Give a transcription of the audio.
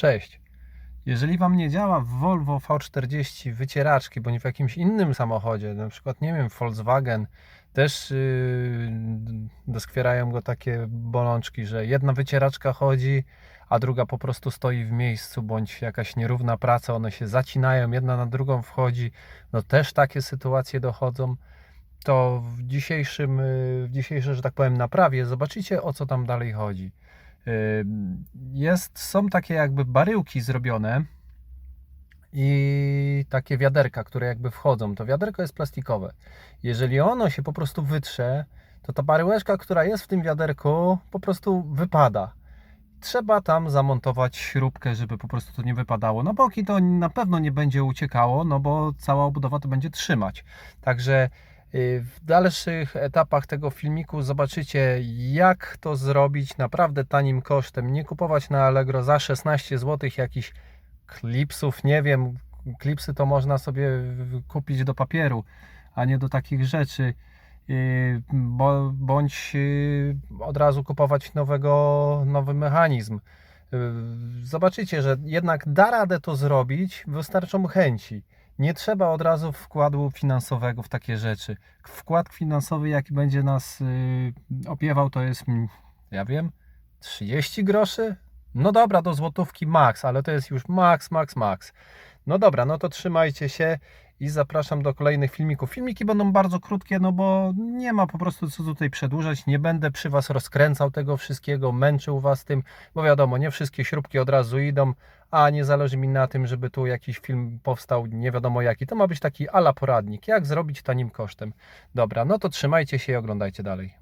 Cześć. Jeżeli Wam nie działa w Volvo V40 wycieraczki, bądź w jakimś innym samochodzie, na przykład, nie wiem, Volkswagen, też yy, doskwierają go takie bolączki, że jedna wycieraczka chodzi, a druga po prostu stoi w miejscu, bądź jakaś nierówna praca, one się zacinają, jedna na drugą wchodzi, no też takie sytuacje dochodzą, to w dzisiejszym, yy, w dzisiejszej, że tak powiem, naprawie zobaczycie o co tam dalej chodzi. Jest, są takie jakby baryłki zrobione i takie wiaderka, które jakby wchodzą. To wiaderko jest plastikowe. Jeżeli ono się po prostu wytrze, to ta baryłeczka, która jest w tym wiaderku, po prostu wypada. Trzeba tam zamontować śrubkę, żeby po prostu to nie wypadało. Na boki to na pewno nie będzie uciekało, no bo cała obudowa to będzie trzymać. Także w dalszych etapach tego filmiku zobaczycie, jak to zrobić naprawdę tanim kosztem. Nie kupować na Allegro za 16 zł jakichś klipsów, nie wiem. Klipsy to można sobie kupić do papieru, a nie do takich rzeczy. Bo, bądź yy, od razu kupować nowego, nowy mechanizm. Zobaczycie, że jednak da radę to zrobić, wystarczą chęci. Nie trzeba od razu wkładu finansowego w takie rzeczy. Wkład finansowy, jaki będzie nas yy, opiewał, to jest, mm, ja wiem, 30 groszy? No dobra, do złotówki max, ale to jest już max, max, max. No dobra, no to trzymajcie się i zapraszam do kolejnych filmików. Filmiki będą bardzo krótkie, no bo nie ma po prostu co tutaj przedłużać. Nie będę przy Was rozkręcał tego wszystkiego, męczył Was tym, bo wiadomo, nie wszystkie śrubki od razu idą, a nie zależy mi na tym, żeby tu jakiś film powstał, nie wiadomo jaki. To ma być taki ala poradnik, jak zrobić tanim kosztem. Dobra, no to trzymajcie się i oglądajcie dalej.